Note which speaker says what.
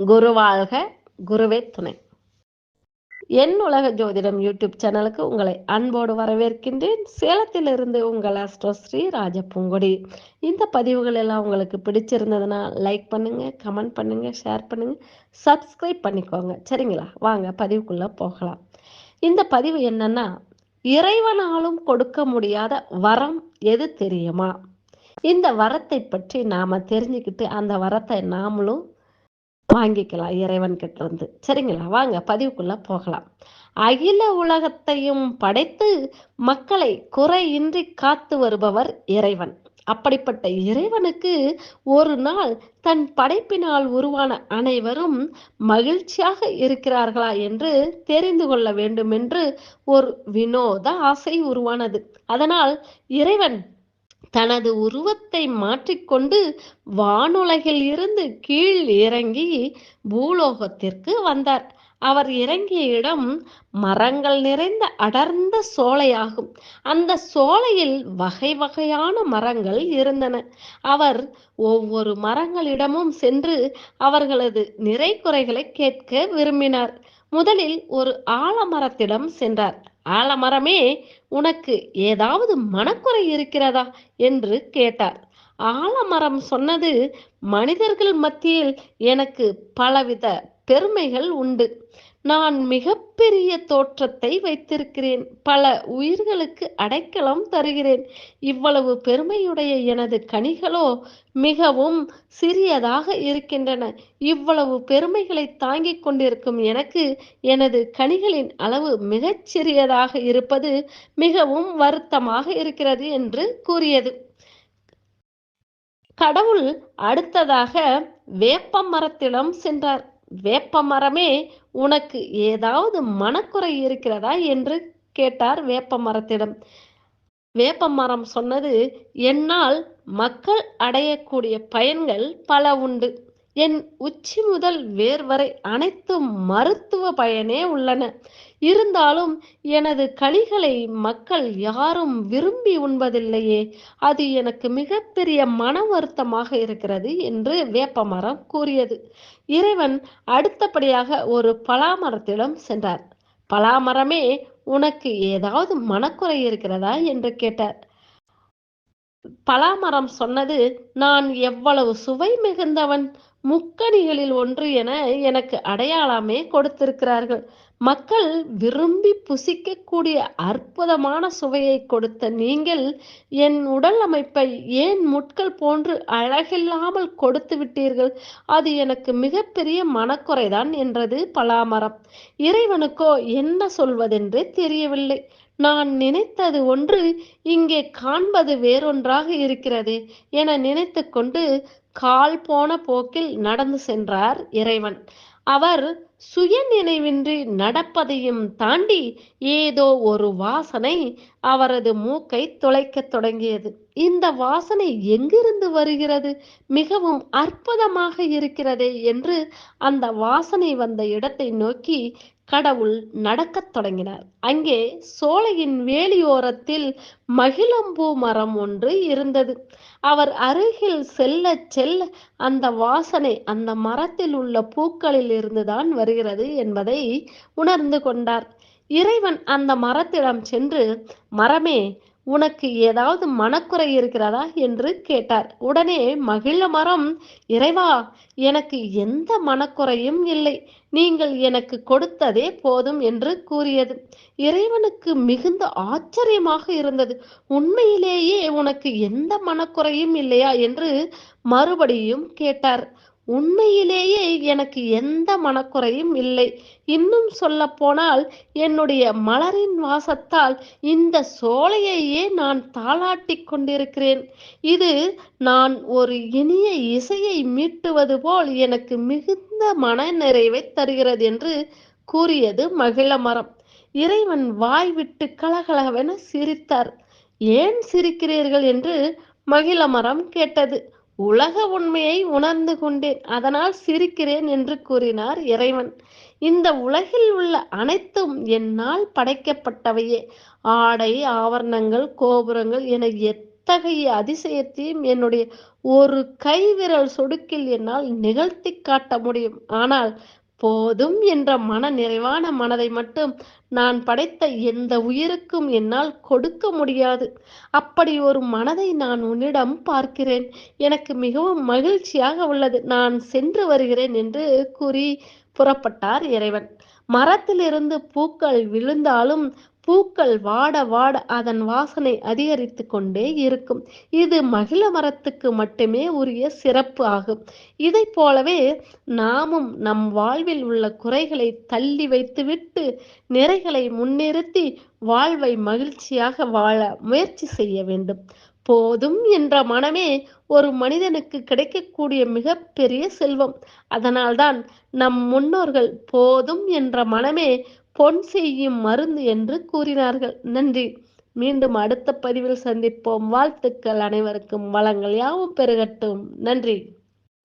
Speaker 1: குருவாழ்க குருவே துணை. என் உலக ஜோதிடம் யூடியூப் சேனலுக்கு உங்களை அன்போடு வரவேற்கின்றேன். சேலத்திலிருந்து உங்கள் அஸ்ட்ரோ ஸ்ரீ ராஜ பூங்கொடி இந்த பதிவுகள் எல்லாம் உங்களுக்கு பிடிச்சிருந்ததுன்னா லைக் பண்ணுங்க கமெண்ட் பண்ணுங்க ஷேர் பண்ணுங்க சப்ஸ்கிரைப் பண்ணிக்கோங்க. சரிங்களா? வாங்க பதிவுக்குள்ள போகலாம். இந்த பதிவு என்னன்னா இறைவனாலும் கொடுக்க முடியாத வரம் எது தெரியுமா? இந்த வரத்தை பற்றி நாம தெரிஞ்சுக்கிட்டு அந்த வரத்தை நாமளும் வாங்கிக்கலாம் இறைவன் கிட்ட இருந்து சரிங்களா? வாங்க பதிவுக்குள்ள போகலாம். அகில உலகத்தையும் படைத்து மக்களை குறையின்றி காத்து வருபவர் இறைவன். அப்படிப்பட்ட இறைவனுக்கு ஒரு நாள் தன் படைப்பினால் உருவான அனைவரும் மகிழ்ச்சியாக இருக்கிறார்களா என்று தெரிந்து கொள்ள வேண்டும் என்று ஒரு வினோத ஆசை உருவானது. அதனால் இறைவன் தனது உருவத்தை மாற்றிக்கொண்டு வானுலகில் இருந்து கீழ் இறங்கி பூலோகத்திற்கு வந்தார். அவர் இறங்கிய இடம் மரங்கள் நிறைந்த அடர்ந்த சோலையாகும். அந்த சோலையில் வகை வகையான மரங்கள் இருந்தன. அவர் ஒவ்வொரு மரங்களிடமும் சென்று அவர்களது நிறை குறைகளை கேட்க விரும்பினார். முதலில் ஒரு ஆலமரத்திடம் சென்றார். ஆலமரமே உனக்கு ஏதாவது மனக்குறை இருக்கிறதா? என்று கேட்டார். ஆலமரம் சொன்னது மனிதர்கள் மத்தியில் எனக்கு பலவித பெருமைகள் உண்டு. நான் மிகப்பெரிய தோற்றத்தை வைத்திருக்கிறேன். பல உயிர்களுக்கு அடைக்கலம் தருகிறேன். இவ்வளவு பெருமையுடைய எனது கனிகளோ மிகவும் சிறியதாக இருக்கின்றன. இவ்வளவு பெருமைகளை தாங்கிக் கொண்டிருக்கும் எனக்கு எனது கனிகளின் அளவு மிகச் சிறியதாக இருப்பது மிகவும் வருத்தமாக இருக்கிறது என்று கூறியது. கடவுள் அடுத்ததாக வேப்ப மரத்திடம் சென்றார். வேப்ப மரமே உனக்கு ஏதாவது மனக்குறை இருக்கிறதா என்று கேட்டார் வேப்ப மரத்திடம் வேப்ப மரம் சொன்னது என்னால் மக்கள் அடையக்கூடிய பயன்கள் பல உண்டு. என் உச்சி முதல் வேர் வரை அனைத்தும் மருத்துவ பயனே உள்ளன. இருந்தாலும் எனது களிகளை மக்கள் யாரும் விரும்பி உண்பதில்லையே அது எனக்கு மிகப்பெரிய மன வருத்தமாக இருக்கிறது என்று வேப்பமரம் கூறியது. இறைவன் அடுத்தபடியாக ஒரு பலாமரத்திடம் சென்றார். பலாமரமே உனக்கு ஏதாவது மனக்குறை இருக்கிறதா? என்று கேட்டார். பலாமரம் சொன்னது நான் எவ்வளவு சுவை மிகுந்தவன். முக்கணிகளில் ஒன்று என எனக்கு அடையாளமே கொடுத்திருக்கிறார்கள். மக்கள் விரும்பி புசிக்கக்கூடிய அற்புதமான சுவையை கொடுத்த நீங்கள் என் உடல் அமைப்பை ஏன் முட்கள் போன்று அழகில்லாமல் கொடுத்து விட்டீர்கள்? அது எனக்கு மிகப்பெரிய மனக்குறைதான் என்றது பலாமரம். இறைவனுக்கோ என்ன சொல்வதென்று தெரியவில்லை. நான் நினைத்தது ஒன்று இங்கே காண்பது வேறொன்றாக இருக்கிறது என நினைத்து கொண்டு கால் போன போக்கில் நடந்து சென்றார் இறைவன். அவர் சுய நினைவின்றி நடப்பதையும் தாண்டி ஏதோ ஒரு வாசனை அவரது மூக்கை துளைக்கத் தொடங்கியது. இந்த வாசனை எங்கிருந்து வருகிறது? மிகவும் அற்புதமாக இருக்கிறதே என்று அந்த வாசனை வந்த இடத்தை நோக்கி கடவுள் நடக்கத் தொடங்கினார். அங்கே சோலையின் வேலியோரத்தில் மகிழம்பூ மரம் ஒன்று இருந்தது. அவர் அருகில் செல்ல செல்ல அந்த வாசனை அந்த மரத்தில் உள்ள பூக்களில் இருந்துதான் வருகிறது என்பதை உணர்ந்து கொண்டார். இறைவன் அந்த மரத்திடம் சென்று மரமே உனக்கு ஏதாவது மனக்குறை இருக்கிறதா என்று கேட்டார். உடனே மகிழ மரம் இறைவா எனக்கு எந்த மனக்குறையும் இல்லை. நீங்கள் எனக்கு கொடுத்ததே போதும் என்று கூறியது. இறைவனுக்கு மிகுந்த ஆச்சரியமாக இருந்தது. உண்மையிலேயே உனக்கு எந்த மனக்குறையும் இல்லையா? என்று மறுபடியும் கேட்டார். உண்மையிலேயே எனக்கு எந்த மனக்குறையும் இல்லை. இன்னும் சொல்ல போனால் என்னுடைய மலரின் வாசத்தால் இந்த சோலையையே நான் தாளாட்டி கொண்டிருக்கிறேன். இது நான் ஒரு இனிய இசையை மீட்டுவது போல் எனக்கு மிகுந்த மன நிறைவை தருகிறது என்று கூறியது மகிழ மரம் இறைவன் வாய் விட்டு கலகலவென சிரித்தார். ஏன் சிரிக்கிறீர்கள்? என்று மகிழ மரம் கேட்டது. உலக உண்மையை உணர்ந்து கொண்டேன் அதனால் சிரிக்கிறேன் என்று கூறினார் இறைவன். இந்த உலகில் உள்ள அனைத்தும் என்னால் படைக்கப்பட்டவையே. ஆடை ஆவரணங்கள் கோபுரங்கள் என எத்தகைய அதிசயத்தையும் என்னுடைய ஒரு கைவிரல் சொடுக்கில் என்னால் நிகழ்த்தி காட்ட முடியும். ஆனால் போதும் என்ற மன நிறைவான மனதை மட்டும் நான் படைத்த எந்த உயிருக்கும் என்னால் கொடுக்க முடியாது. அப்படி ஒரு மனதை நான் உன்னிடம் பார்க்கிறேன். எனக்கு மிகவும் மகிழ்ச்சியாக உள்ளது. நான் சென்று வருகிறேன் என்று கூறி புறப்பட்டார் இறைவன். மரத்திலிருந்து பூக்கள் விழுந்தாலும் பூக்கள் வாட வாட அதன் வாசனை அதிகரித்து கொண்டே இருக்கும். இது மகிழ மரத்துக்கு மட்டுமே உரிய சிறப்பு ஆகும். இதை போலவே நாமும் நம் வாழ்வில் உள்ள குறைகளை தள்ளி வைத்துவிட்டு நிறைகளை முன்னிறுத்தி வாழ்வை மகிழ்ச்சியாக வாழ முயற்சி செய்ய வேண்டும். போதும் என்ற மனமே ஒரு மனிதனுக்கு கிடைக்கக்கூடிய மிகப்பெரிய செல்வம். அதனால்தான் நம் முன்னோர்கள் போதும் என்ற மனமே பொன் செய்யும் மருந்து என்று கூறினார்கள். நன்றி. மீண்டும் அடுத்த பதிவில் சந்திப்போம். வாழ்த்துக்கள் அனைவருக்கும். வளங்கள் யாவும் பெருகட்டும். நன்றி.